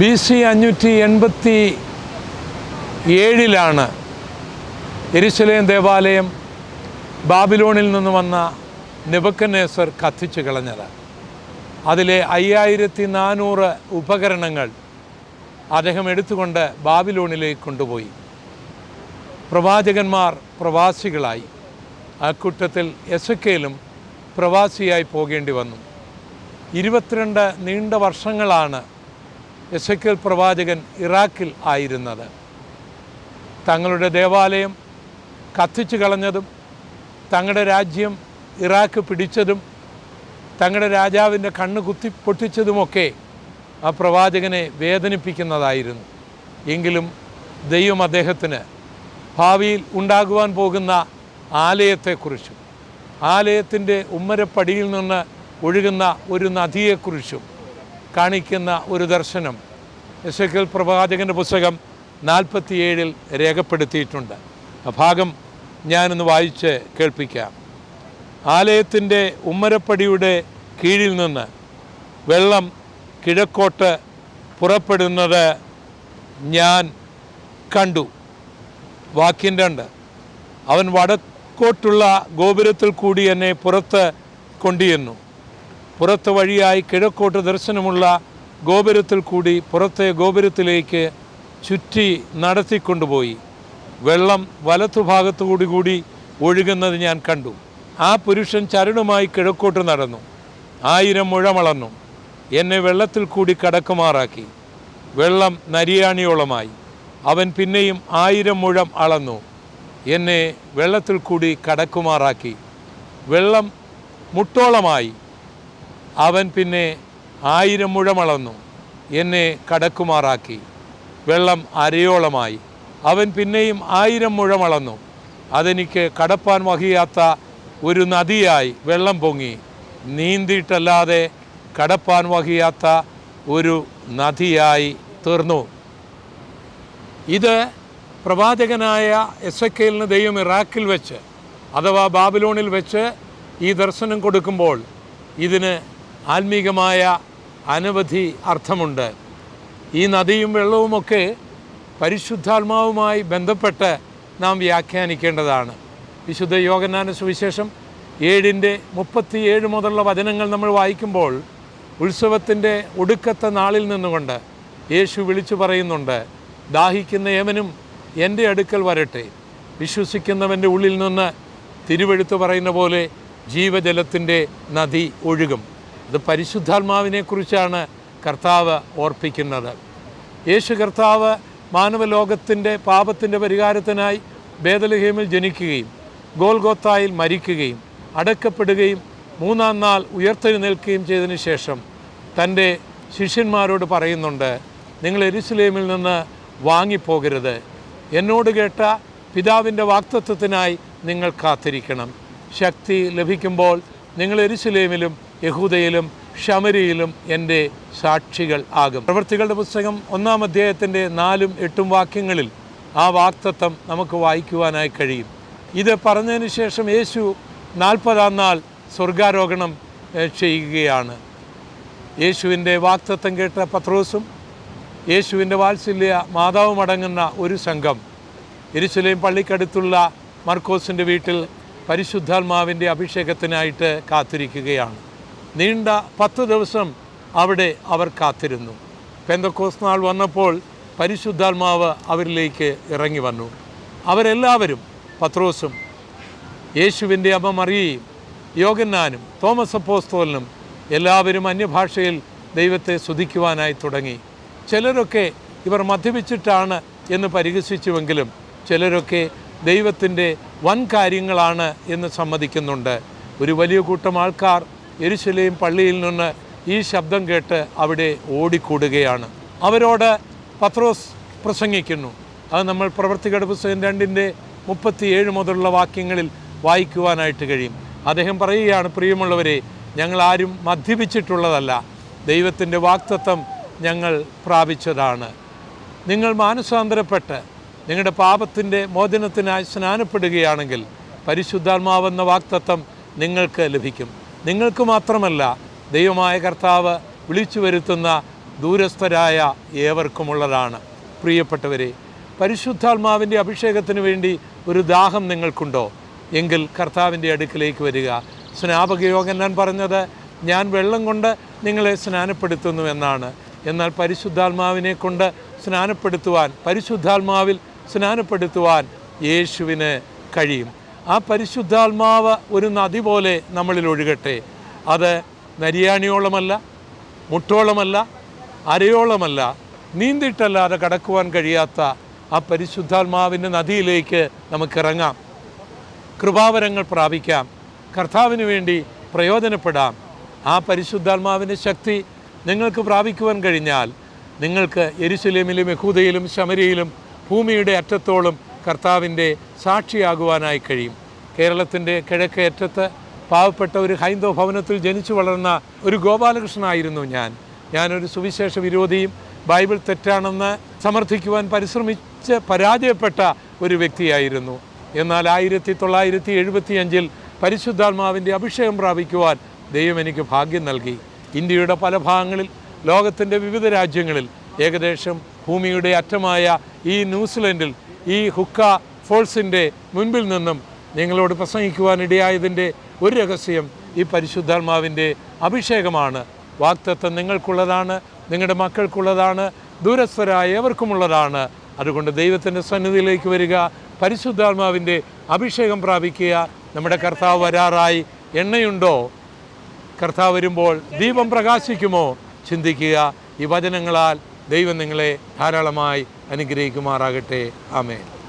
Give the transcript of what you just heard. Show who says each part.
Speaker 1: B C അഞ്ഞൂറ്റി എൺപത്തി ഏഴിലാണ് എരിശലേം ദേവാലയം ബാബിലോണിൽ നിന്ന് വന്ന നെബക്കനേസർ കത്തിച്ചു കളഞ്ഞത്. അതിലെ അയ്യായിരത്തി നാനൂറ് ഉപകരണങ്ങൾ അദ്ദേഹം എടുത്തുകൊണ്ട് ബാബിലോണിലേക്ക് കൊണ്ടുപോയി. പ്രവാചകന്മാർ പ്രവാസികളായി. അക്കൂട്ടത്തിൽ എസക്കേലും പ്രവാസിയായി പോകേണ്ടി വന്നു. ഇരുപത്തിരണ്ട് നീണ്ട വർഷങ്ങളാണ് എസക്കേൽ പ്രവാചകൻ ഇറാഖിൽ ആയിരുന്നത്. തങ്ങളുടെ ദേവാലയം കത്തിച്ചു കളഞ്ഞതും തങ്ങളുടെ രാജ്യം ഇറാഖ് പിടിച്ചതും തങ്ങളുടെ രാജാവിന്റെ കണ്ണ് കുത്തി പൊട്ടിച്ചതുമൊക്കെ ആ പ്രവാചകനെ വേദനിപ്പിക്കുന്നതായിരുന്നു. എങ്കിലും ദൈവം അദ്ദേഹത്തിന് ഭാവിയിൽ ഉണ്ടാകുവാൻ പോകുന്ന ആലയത്തെക്കുറിച്ചും ആലയത്തിന്റെ ഉമ്മരപ്പടിയിൽ നിന്ന് ഒഴുകുന്ന ഒരു നദിയെക്കുറിച്ചും കാണിക്കുന്ന ഒരു ദർശനം എസക്കൽ പ്രവാചകന്റെ പുസ്തകം നാൽപ്പത്തിയേഴിൽ രേഖപ്പെടുത്തിയിട്ടുണ്ട്. ആ ഭാഗം ഞാനൊന്ന് വായിച്ച് കേൾപ്പിക്കാം. ആലയത്തിന്റെ ഉമ്മരപ്പടിയുടെ കീഴിൽ നിന്ന് വെള്ളം കിഴക്കോട്ട് പുറപ്പെടുന്നത് ഞാൻ കണ്ടു. വാക്യം രണ്ട്. അവൻ വടക്കോട്ടുള്ള ഗോപുരത്തിൽ കൂടി എന്നെ പുറത്ത് കൊണ്ടുചെന്നു. പുറത്ത് വഴിയായി കിഴക്കോട്ട് ദർശനമുള്ള ഗോപുരത്തിൽ കൂടി പുറത്തെ ഗോപുരത്തിലേക്ക് ചുറ്റി നടത്തിക്കൊണ്ടുപോയി. വെള്ളം വലത്തുഭാഗത്തു കൂടി കൂടി ഒഴുകുന്നത് ഞാൻ കണ്ടു. ആ പുരുഷൻ ചരുണുമായി കിഴക്കോട്ട് നടന്നു. ആയിരം മുഴമളന്നു എന്നെ വെള്ളത്തിൽ കൂടി കടക്കുമാറാക്കി. വെള്ളം നരിയാണിയോളമായി. അവൻ പിന്നെയും ആയിരം മുഴം അളന്നു. എന്നെ വെള്ളത്തിൽ കൂടി കടക്കുമാറാക്കി. വെള്ളം മുട്ടോളമായി. അവൻ പിന്നെ ആയിരം മുഴമളന്നു. എന്നെ കടക്കുമാറാക്കി. വെള്ളം അരയോളമായി. അവൻ പിന്നെയും ആയിരം മുഴമളന്നു. അതെനിക്ക് കടപ്പാൻ വഹിയാത്ത ഒരു നദിയായി വെള്ളം പൊങ്ങി. നീന്തിയിട്ടല്ലാതെ കടപ്പാൻ വഹിയാത്ത ഒരു നദിയായി തീർന്നു. ഇത് പ്രവാചകനായ എസ് എസക്കേലിന് ദൈവം ഇറാഖിൽ വെച്ച് അഥവാ ബാബിലോണിൽ വെച്ച് ഈ ദർശനം കൊടുക്കുമ്പോൾ ഇതിന് ആത്മീകമായ അനവധി അർത്ഥമുണ്ട്. ഈ നദിയും വെള്ളവുമൊക്കെ പരിശുദ്ധാത്മാവുമായി ബന്ധപ്പെട്ട് നാം വ്യാഖ്യാനിക്കേണ്ടതാണ്. വിശുദ്ധ യോഗനാന സുവിശേഷം ഏഴിന്റെ മുപ്പത്തിയേഴ് മുതലുള്ള വചനങ്ങൾ നമ്മൾ വായിക്കുമ്പോൾ ഉത്സവത്തിന്റെ ഒടുക്കത്തെ നാളിൽ നിന്നുകൊണ്ട് യേശു വിളിച്ചു പറയുന്നുണ്ട് ദാഹിക്കുന്ന ഏവനും എന്റെ അടുക്കൽ വരട്ടെ. വിശ്വസിക്കുന്നവന്റെ ഉള്ളിൽ നിന്ന് തിരുവെഴുത്ത് പറയുന്ന പോലെ ജീവജലത്തിന്റെ നദി ഒഴുകും. അത് പരിശുദ്ധാത്മാവിനെക്കുറിച്ചാണ് കർത്താവ് ഓർപ്പിക്കുന്നത്. യേശു കർത്താവ് മാനവലോകത്തിന്റെ പാപത്തിന്റെ പരിഹാരത്തിനായി ബേദലഹീമിൽ ജനിക്കുകയും ഗോൽഗോത്തായിൽ മരിക്കുകയും അടക്കപ്പെടുകയും മൂന്നാം നാൾ ഉയർത്തെഴുന്നേൽക്കുകയും ചെയ്തതിന് ശേഷം തന്റെ ശിഷ്യന്മാരോട് പറയുന്നുണ്ട് നിങ്ങൾ എരുസലേമിൽ നിന്ന് വാങ്ങിപ്പോകരുത്. എന്നോട് കേട്ട പിതാവിന്റെ വാക്തത്വത്തിനായി നിങ്ങൾ കാത്തിരിക്കണം. ശക്തി ലഭിക്കുമ്പോൾ നിങ്ങൾ എരുസലേമിലും യഹൂദയിലും ഷമരിയിലും എന്റെ സാക്ഷികൾ ആകും. പ്രവൃത്തികളുടെ പുസ്തകം ഒന്നാം അധ്യായത്തിന്റെ നാലും എട്ടും വാക്യങ്ങളിൽ ആ വാക്തത്വം നമുക്ക് വായിക്കുവാനായി കഴിയും. ഇത് പറഞ്ഞതിന് ശേഷം യേശു നാൽപ്പതാം നാൾ സ്വർഗാരോഹണം ചെയ്യുകയാണ്. യേശുവിന്റെ വാക്തത്വം കേട്ട പത്രോസും യേശുവിന്റെ വാത്സല്യ മാതാവും അടങ്ങുന്ന ഒരു സംഘം. എരുസലേം പള്ളിക്കടുത്തുള്ള മർക്കോസിന്റെ വീട്ടിൽ പരിശുദ്ധാത്മാവിന്റെ അഭിഷേകത്തിനായിട്ട് കാത്തിരിക്കുകയാണ്. നീണ്ട പത്ത് ദിവസം അവിടെ അവർ കാത്തിരുന്നു. പെന്തക്കോസ് നാൾ വന്നപ്പോൾ പരിശുദ്ധാത്മാവ് അവരിലേക്ക് ഇറങ്ങി വന്നു. അവരെല്ലാവരും പത്രോസും യേശുവിന്റെ അമ്മ മറിയയും യോഗന്നാനും തോമസ് അപ്പോസ്തോലിനും എല്ലാവരും അന്യഭാഷയിൽ ദൈവത്തെ സ്തുതിക്കുവാനായി തുടങ്ങി. ചിലരൊക്കെ ഇവർ മദ്യപിച്ചിട്ടാണ് എന്ന് പരിഹസിച്ചുവെങ്കിലും ചിലരൊക്കെ ദൈവത്തിന്റെ വൻ കാര്യങ്ങളാണ് എന്ന് സമ്മതിക്കുന്നുണ്ട്. ഒരു വലിയ കൂട്ടം ആൾക്കാർ എരുശലേം പള്ളിയിൽ നിന്ന് ഈ ശബ്ദം കേട്ട് അവിടെ ഓടിക്കൂടുകയാണ്. അവരോട് പത്രോസ് പ്രസംഗിക്കുന്നു. അത് നമ്മൾ പ്രവർത്തികട പുസ്തകം രണ്ടിന്റെ മുപ്പത്തിയേഴ് മുതലുള്ള വാക്യങ്ങളിൽ വായിക്കുവാനായിട്ട് കഴിയും. അദ്ദേഹം പറയുകയാണ് പ്രിയമുള്ളവരെ ഞങ്ങൾ ആരും മദ്യപിച്ചിട്ടുള്ളതല്ല. ദൈവത്തിന്റെ വാക്തത്വം ഞങ്ങൾ പ്രാപിച്ചതാണ്. നിങ്ങൾ മാനസാന്തരപ്പെട്ട് നിങ്ങളുടെ പാപത്തിന്റെ മോചനത്തിനായി സ്നാനപ്പെടുകയാണെങ്കിൽ പരിശുദ്ധാത്മാവെന്ന വാക്തത്വം നിങ്ങൾക്ക് ലഭിക്കും. നിങ്ങൾക്ക് മാത്രമല്ല ദൈവമായ കർത്താവ് വിളിച്ചു വരുത്തുന്ന ദൂരസ്ഥരായ ഏവർക്കുമുള്ളതാണ്. പ്രിയപ്പെട്ടവരെ പരിശുദ്ധാത്മാവിന്റെ അഭിഷേകത്തിന് വേണ്ടി ഒരു ദാഹം നിങ്ങൾക്കുണ്ടോ? എങ്കിൽ കർത്താവിന്റെ അടുക്കിലേക്ക് വരിക. സ്നാപകയോഗൻ പറഞ്ഞത് ഞാൻ വെള്ളം കൊണ്ട് നിങ്ങളെ സ്നാനപ്പെടുത്തുന്നു എന്നാണ്. എന്നാൽ പരിശുദ്ധാത്മാവിനെ കൊണ്ട് സ്നാനപ്പെടുത്തുവാൻ പരിശുദ്ധാത്മാവിൽ സ്നാനപ്പെടുത്തുവാൻ യേശുവിന് കഴിയും. ആ പരിശുദ്ധാത്മാവ് ഒരു നദി പോലെ നമ്മളിൽ ഒഴുകട്ടെ. അത് നരിയാണിയോളമല്ല മുട്ടോളമല്ല അരയോളമല്ല നീന്തിട്ടല്ലാതെ കടക്കുവാൻ കഴിയാത്ത ആ പരിശുദ്ധാത്മാവിന്റെ നദിയിലേക്ക് നമുക്കിറങ്ങാം കൃപാവരങ്ങൾ പ്രാപിക്കാം. കർത്താവിന് വേണ്ടി പ്രയോജനപ്പെടാം. ആ പരിശുദ്ധാത്മാവിന്റെ ശക്തി നിങ്ങൾക്ക് പ്രാപിക്കുവാൻ കഴിഞ്ഞാൽ നിങ്ങൾക്ക് എരുശലേമിലും യഹൂദയിലും ശമരിയിലും ഭൂമിയുടെ അറ്റത്തോളം കർത്താവിന്റെ സാക്ഷിയാകുവാനായി കഴിയും. കേരളത്തിന്റെ കിഴക്കേ അറ്റത്ത് പാവപ്പെട്ട ഒരു ഹൈന്ദവ ഭവനത്തിൽ ജനിച്ചു വളർന്ന ഒരു ഗോപാലകൃഷ്ണനായിരുന്നു ഞാൻ. ഞാനൊരു സുവിശേഷ വിരോധിയും ബൈബിൾ തെറ്റാണെന്ന് സമർത്ഥിക്കുവാൻ പരിശ്രമിച്ച് പരാജയപ്പെട്ട ഒരു വ്യക്തിയായിരുന്നു. എന്നാൽ ആയിരത്തി തൊള്ളായിരത്തി എഴുപത്തി അഞ്ചിൽ പരിശുദ്ധാത്മാവിന്റെ അഭിഷേകം പ്രാപിക്കുവാൻ ദൈവം എനിക്ക് ഭാഗ്യം നൽകി. ഇന്ത്യയുടെ പല ഭാഗങ്ങളിൽ ലോകത്തിന്റെ വിവിധ രാജ്യങ്ങളിൽ ഏകദേശം ഭൂമിയുടെ അറ്റമായ ഈ ന്യൂസിലൻഡിൽ ഈ ഹുക്ക ഫോൾസിന്റെ മുൻപിൽ നിന്നും നിങ്ങളോട് പ്രസംഗിക്കുവാനിടയായതിന്റെ ഒരു രഹസ്യം ഈ പരിശുദ്ധാത്മാവിന്റെ അഭിഷേകമാണ്. വാക്തത്വം നിങ്ങൾക്കുള്ളതാണ് നിങ്ങളുടെ മക്കൾക്കുള്ളതാണ് ദൂരസ്ഥരായ ഏവർക്കുമുള്ളതാണ് അതുകൊണ്ട് ദൈവത്തിന്റെ സന്നിധിയിലേക്ക് വരിക പരിശുദ്ധാത്മാവിന്റെ അഭിഷേകം പ്രാപിക്കുക. നമ്മുടെ കർത്താവ് വരാറായി. എണ്ണയുണ്ടോ? കർത്താവ് വരുമ്പോൾ ദീപം പ്രകാശിക്കുമോ? ചിന്തിക്കുക. ഈ വചനങ്ങളാൽ ദൈവം നിങ്ങളെ ധാരാളമായി അനുഗ്രഹിക്കുമാറാകട്ടെ. ആമേൻ.